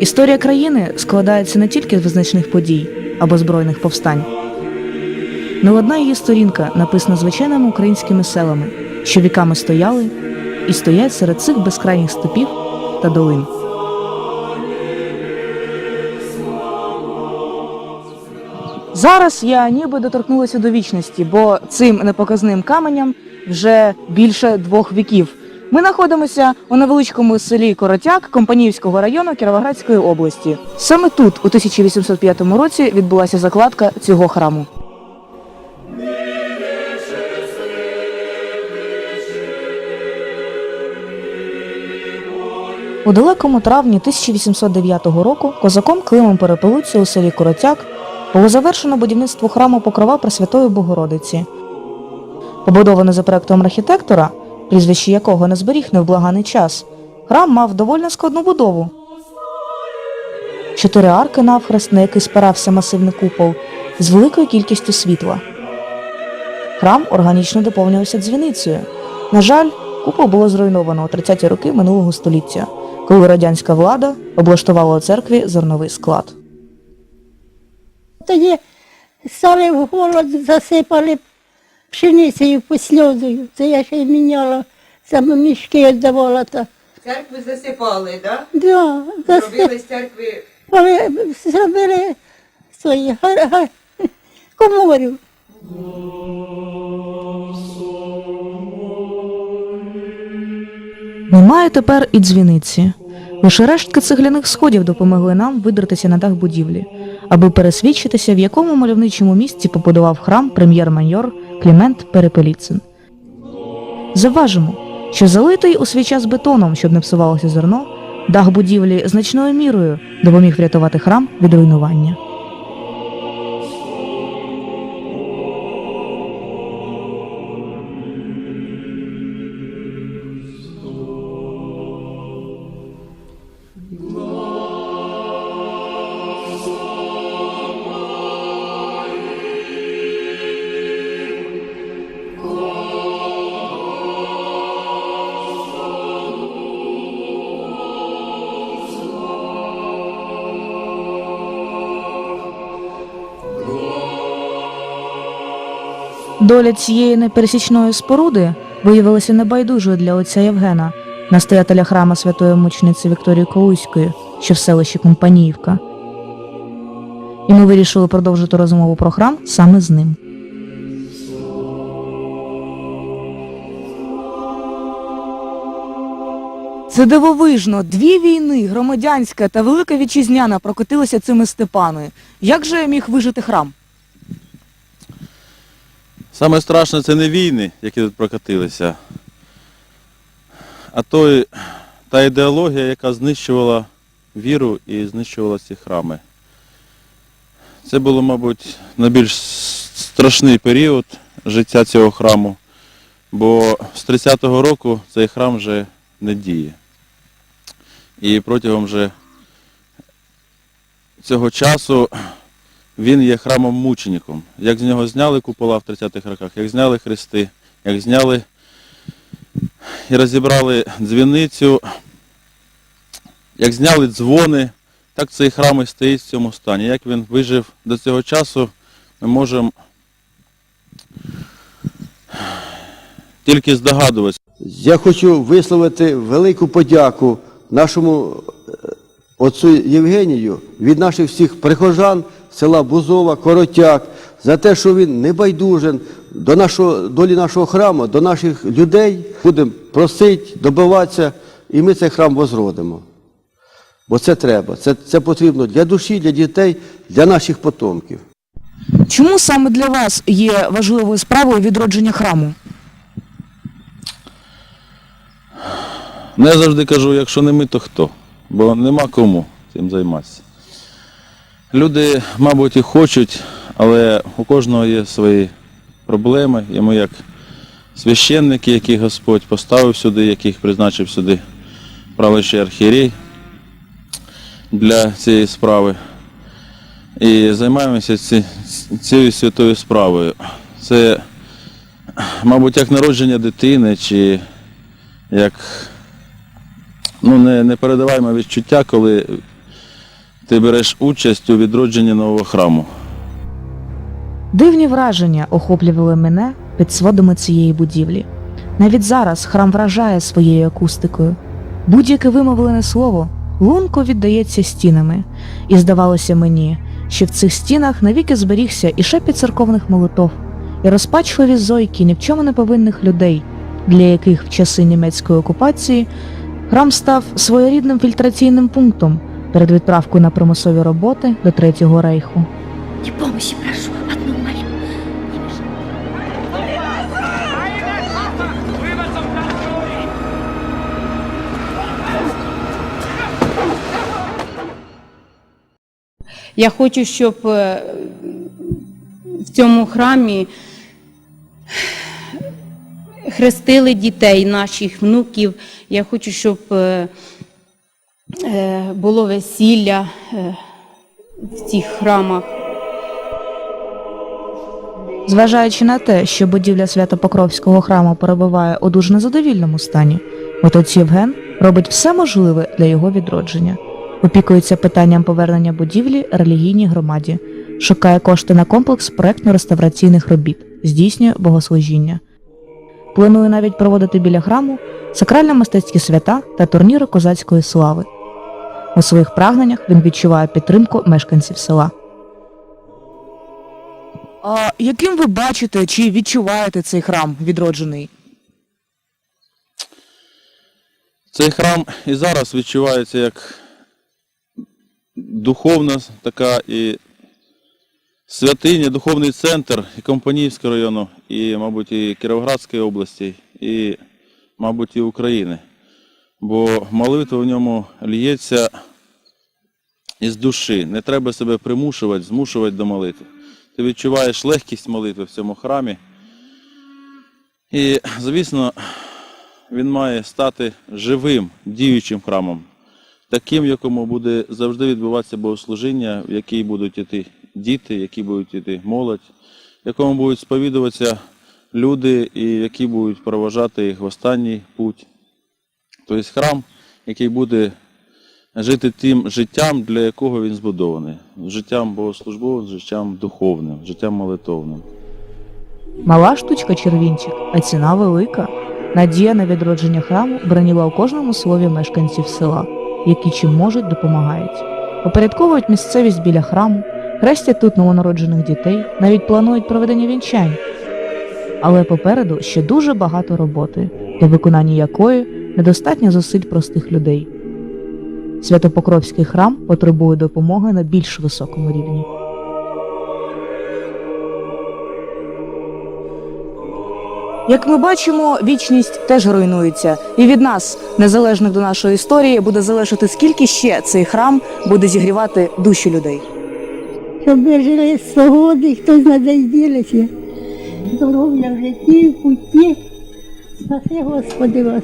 Історія країни складається не тільки з визначних подій або збройних повстань. Не одна її сторінка написана звичайними українськими селами, що віками стояли і стоять серед цих безкрайніх степів та долин. Зараз я ніби доторкнулася до вічності, бо цим непоказним каменям вже більше двох віків. Ми знаходимося у невеличкому селі Коротяк Компаніївського району Кіровоградської області. Саме тут, у 1805 році, відбулася закладка цього храму. У далекому травні 1809 року козаком Климом Перепелуці у селі Коротяк було завершено будівництво храму Покрова Пресвятої Богородиці. Побудований за проектом архітектора, прізвище якого не зберіг невблаганий час, храм мав доволі складну будову. Чотири арки навхрест, на який спирався масивний купол, з великою кількістю світла. Храм органічно доповнювався дзвіницею. На жаль, купол було зруйновано у 30-ті роки минулого століття, коли радянська влада облаштувала у церкві зерновий склад. Тоді стали в засипали пшеницею посльозою. Це я ще й міняла, саме мішки віддавала. Та. Церкви засипали, так? Да, Да? Зробили з церкви. зробили свої гар, гар, коморів. Немає тепер і дзвіниці. Лише рештки цегляних сходів допомогли нам видратися на дах будівлі, аби пересвідчитися, в якому мальовничому місці побудував храм прем'єр-майор Клімент Перепеліцин. Заважимо, що залитий у свій час бетоном, щоб не псувалося зерно, дах будівлі значною мірою допоміг врятувати храм від руйнування. Доля цієї непересічної споруди виявилася небайдужою для отця Євгена, настоятеля храма святої мучениці Вікторії Колуської, що в селищі Компаніївка. І ми вирішили продовжити розмову про храм саме з ним. Це дивовижно. Дві війни, громадянська та велика вітчизняна, прокотилися цими степами. Як же міг вижити храм? Саме страшне це не війни, які тут прокатилися, а той, та ідеологія, яка знищувала віру і знищувала ці храми. Це було, мабуть, найбільш страшний період життя цього храму, бо з 30-го року цей храм вже не діє. І протягом вже цього часу він є храмом мучеником. Як з нього зняли купола в 30-х роках, як зняли хрести, як зняли і розібрали дзвіницю, як зняли дзвони, так цей храм і стоїть в цьому стані. Як він вижив до цього часу, ми можемо тільки здогадуватися. Я хочу висловити велику подяку нашому е, отцу Євгенію від наших всіх прихожан села Бузова, Коротяк, за те, що він не байдужен до нашого, долі нашого храму, до наших людей. Будемо просити, добиватися, і ми цей храм возродимо. Бо це треба, це, це потрібно для душі, для дітей, для наших потомків. Чому саме для вас є важливою справою відродження храму? Ну, я завжди кажу, якщо не ми, то хто? Бо нема кому цим займатися. Люди, мабуть, і хочуть, але у кожного є свої проблеми. І ми як священники, яких Господь поставив сюди, яких призначив сюди правлячий архієрей для цієї справи. І займаємося ці- цією святою справою. Це, мабуть, як народження дитини, чи як ну, не, не передаваємо відчуття, коли ти береш участь у відродженні нового храму. Дивні враження охоплювали мене під сводами цієї будівлі. Навіть зараз храм вражає своєю акустикою. Будь-яке вимовлене слово лунко віддається стінами, і здавалося мені, що в цих стінах навіки зберігся і шепіт церковних молитов, і розпачливі зойки ні в чому не повинних людей, для яких в часи німецької окупації храм став своєрідним фільтраційним пунктом перед відправкою на примусові роботи до Третього рейху. Помощи прошу, одну молю. Я хочу, щоб е, в цьому храмі хрестили дітей, наших внуків. Я хочу, щоб е, було весілля е, в цих храмах. Зважаючи на те, що будівля Свято-Покровського храму перебуває у дуже незадовільному стані, отець Євген робить все можливе для його відродження, опікується питанням повернення будівлі релігійній громаді, шукає кошти на комплекс проектно-реставраційних робіт, здійснює богослужіння. Планує навіть проводити біля храму сакрально-мистецькі свята та турніри козацької слави. У своїх прагненнях він відчуває підтримку мешканців села. А яким ви бачите чи відчуваєте цей храм відроджений? Цей храм і зараз відчувається як духовна така і святиня, духовний центр і Компанійського району, і, мабуть, і Кіровоградської області, і, мабуть, і України. Бо молитва в ньому лється із душі. Не треба себе примушувати, змушувати до молитви. Ти відчуваєш легкість молитви в цьому храмі. І, звісно, він має стати живим, діючим храмом, таким, в якому буде завжди відбуватися богослужіння, в який будуть іти діти, який будуть іти молодь, в якому будуть сповідуватися люди, і які будуть проважати їх в останній путь. Тобто храм, який буде жити тим життям, для якого він збудований. Життям богослужбовим, життям духовним, життям молитовним. Мала штучка червінчик, а ціна велика. Надія на відродження храму броніла у кожному слові мешканців села, які чим можуть допомагають. Опорядковують місцевість біля храму, хрестять тут новонароджених дітей, навіть планують проведення вінчань. Але попереду ще дуже багато роботи, для виконання якої недостатньо зусиль простих людей. Святопокровський храм потребує допомоги на більш високому рівні. Як ми бачимо, вічність теж руйнується, і від нас, незалежних до нашої історії, буде залежати скільки ще цей храм буде зігрівати душі людей. Щоб ви жили з свободи, хтось на десь ділиться. Здоров'я в житті, в путі. Спаси Господи вас.